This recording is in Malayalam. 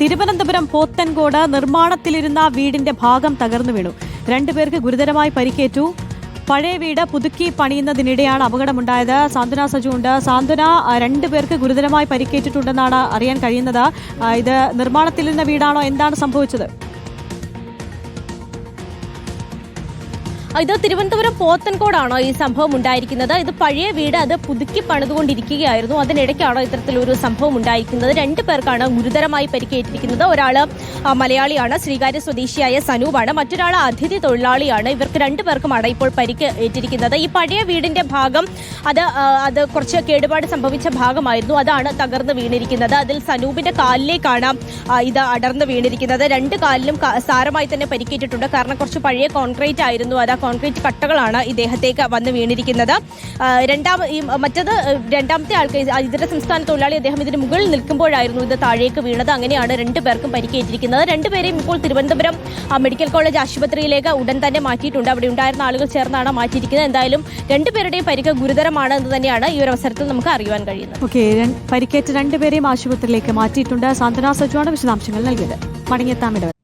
തിരുവനന്തപുരം പോത്തൻകോട് നിർമ്മാണത്തിലിരുന്ന വീടിന്റെ ഭാഗം തകർന്നു വീണു. രണ്ടുപേർക്ക് ഗുരുതരമായി പരിക്കേറ്റു. പഴയ വീട് പുതുക്കി പണിയുന്നതിനിടെയാണ് അപകടമുണ്ടായത്. സാന്ത്വന സജു ഉണ്ട്. സാന്ത്വന രണ്ടു രണ്ടുപേർക്ക് ഗുരുതരമായി പരിക്കേറ്റിട്ടുണ്ടെന്നാണ് അറിയാൻ കഴിയുന്നത്. ഇത് നിർമ്മാണത്തിലിരുന്ന വീടാണോ? എന്താണ് സംഭവിച്ചത്? ഇത് തിരുവനന്തപുരം പോത്തൻകോടാണോ ഈ സംഭവം ഉണ്ടായിരിക്കുന്നത്? ഇത് പഴയ വീട് അത് പുതുക്കി പണിതുകൊണ്ടിരിക്കുകയായിരുന്നു. അതിനിടയ്ക്കാണോ ഇത്തരത്തിലൊരു സംഭവം ഉണ്ടായിരിക്കുന്നത്? രണ്ടു പേർക്കാണ് ഗുരുതരമായി പരിക്കേറ്റിരിക്കുന്നത്. ഒരാൾ മലയാളിയാണ് ശ്രീകാര്യ സ്വദേശിയായ സനൂപാണ്. മറ്റൊരാൾ അതിഥി തൊഴിലാളിയാണ്. ഇവർക്ക് രണ്ടു പേർക്കുമാണ് ഇപ്പോൾ പരിക്ക് ഏറ്റിരിക്കുന്നത് ഈ പഴയ വീടിന്റെ ഭാഗം അത് അത് കുറച്ച് കേടുപാട് സംഭവിച്ച ഭാഗമായിരുന്നു. അതാണ് തകർന്ന് വീണിരിക്കുന്നത്. അതിൽ സനൂപിന്റെ കാലിലേക്കാണ് ഇത് അടർന്ന് വീണിരിക്കുന്നത്. രണ്ട് കാലിലും സാരമായി തന്നെ പരിക്കേറ്റിട്ടുണ്ട്. കാരണം കുറച്ച് പഴയ കോൺക്രീറ്റ് ആയിരുന്നു അത്. ആ കോൺക്രീറ്റ് കട്ടകളാണ് ഇദ്ദേഹത്തേക്ക് വന്ന് വീണിരിക്കുന്നത്. രണ്ടാം മറ്റത് രണ്ടാമത്തെ ആൾക്ക് ഇത് ഇതര സംസ്ഥാന തൊഴിലാളി അദ്ദേഹം ഇതിന് മുകളിൽ നിൽക്കുമ്പോഴായിരുന്നു ഇത് താഴേക്ക് വീണത്. അങ്ങനെയാണ് രണ്ടു പേർക്കും പരിക്കേറ്റിരിക്കുന്നത്. രണ്ടുപേരെയും ഇപ്പോൾ തിരുവനന്തപുരം മെഡിക്കൽ കോളേജ് ആശുപത്രിയിലേക്ക് ഉടൻ തന്നെ മാറ്റിയിട്ടുണ്ട്. അവിടെ ഉണ്ടായിരുന്ന ആളുകൾ ചേർന്നാണ് മാറ്റിയിരിക്കുന്നത്. എന്തായാലും രണ്ടുപേരുടെയും പരിക്ക് ഗുരുതരമാണ് എന്ന് തന്നെയാണ് ഈ ഒരു അവസരത്തിൽ നമുക്ക് അറിയുവാൻ കഴിയുന്നത്. ഓക്കെ പരിക്കേറ്റ രണ്ടുപേരെയും ആശുപത്രിയിലേക്ക് മാറ്റിയിട്ടുണ്ട്. സാന്ത്വന സജുവാണ് വിശദാംശങ്ങൾ നൽകിയത്. മടങ്ങിയെത്താമിടവ്